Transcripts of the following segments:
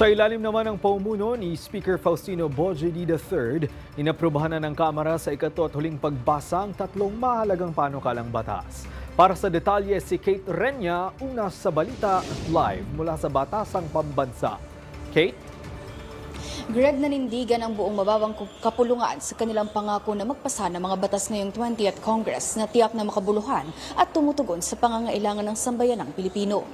Sa ilalim naman ng paumuno ni Speaker Faustino Bojedi III, inaprubahan na ng Kamara sa ikato at huling pagbasa ang tatlong mahalagang panukalang batas. Para sa detalye si Kate Renya, una sa balita live mula sa Batasang Pambansa. Kate? Greg nanindigan ang buong mababang kapulungan sa kanilang pangako na magpasa ng mga batas ngayong 20th Congress na tiyak na makabuluhan at tumutugon sa pangangailangan ng sambayanang Pilipino.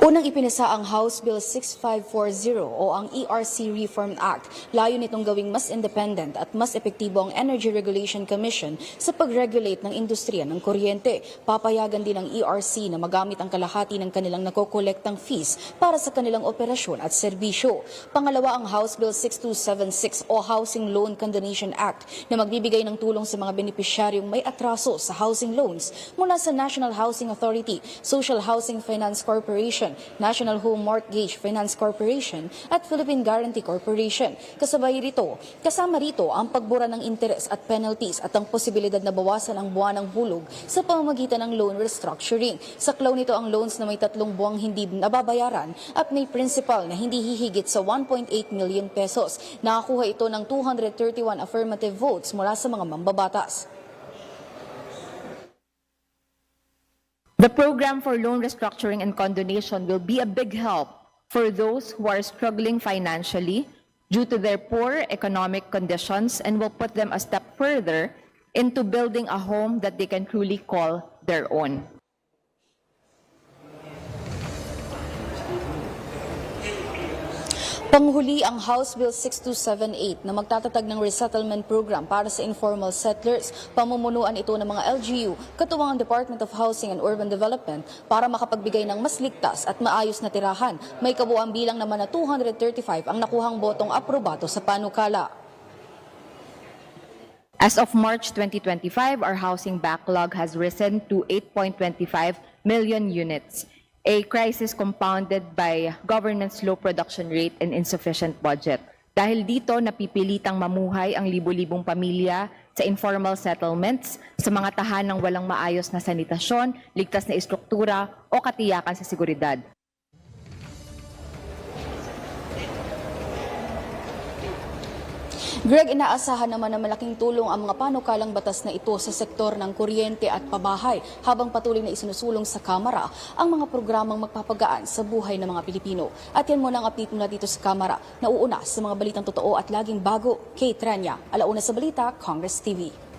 Unang ipinasa ang House Bill 6540 o ang ERC Reform Act. Layo nitong gawing mas independent at mas epektibo ang Energy Regulation Commission sa pag-regulate ng industriya ng kuryente. Papayagan din ng ERC na magamit ang kalahati ng kanilang nakokolektang fees para sa kanilang operasyon at serbisyo. Pangalawa ang House Bill 6276 o Housing Loan Condonation Act na magbibigay ng tulong sa mga benepisyaryong may atraso sa housing loans mula sa National Housing Authority, Social Housing Finance Corporation, National Home Mortgage Finance Corporation at Philippine Guarantee Corporation. Kasabay rito, kasama rito ang pagbura ng interes at penalties at ang posibilidad na bawasan ang buwan ng hulog sa pamamagitan ng loan restructuring. Saklaw nito ang loans na may tatlong buwang hindi nababayaran at may principal na hindi hihigit sa 1.8 million pesos. Nakakuha ito ng 231 affirmative votes mula sa mga mambabatas. The program for loan restructuring and condonation will be a big help for those who are struggling financially due to their poor economic conditions and will put them a step further into building a home that they can truly call their own. Panghuli ang House Bill 6278 na magtatatag ng resettlement program para sa informal settlers. Pamumunuan ito ng mga LGU, katuwang ang Department of Housing and Urban Development para makapagbigay ng mas ligtas at maayos na tirahan. May kabuang bilang naman na 235 ang nakuhang botong aprobado sa panukala. As of March 2025, our housing backlog has risen to 8.25 million units, a crisis compounded by government's low production rate and insufficient budget. Dahil dito, napipilitang mamuhay ang libu-libong pamilya sa informal settlements, sa mga tahanang walang maayos na sanitasyon, ligtas na istruktura o katiyakan sa seguridad. Greg, inaasahan naman na malaking tulong ang mga panukalang batas na ito sa sektor ng kuryente at pabahay habang patuloy na isinusulong sa Kamara ang mga programang magpapagaan sa buhay ng mga Pilipino. At yan muna ang update mula dito sa Kamara. Nauuna sa mga balitang totoo at laging bago, Kate Tranya. Alauna sa balita, Congress TV.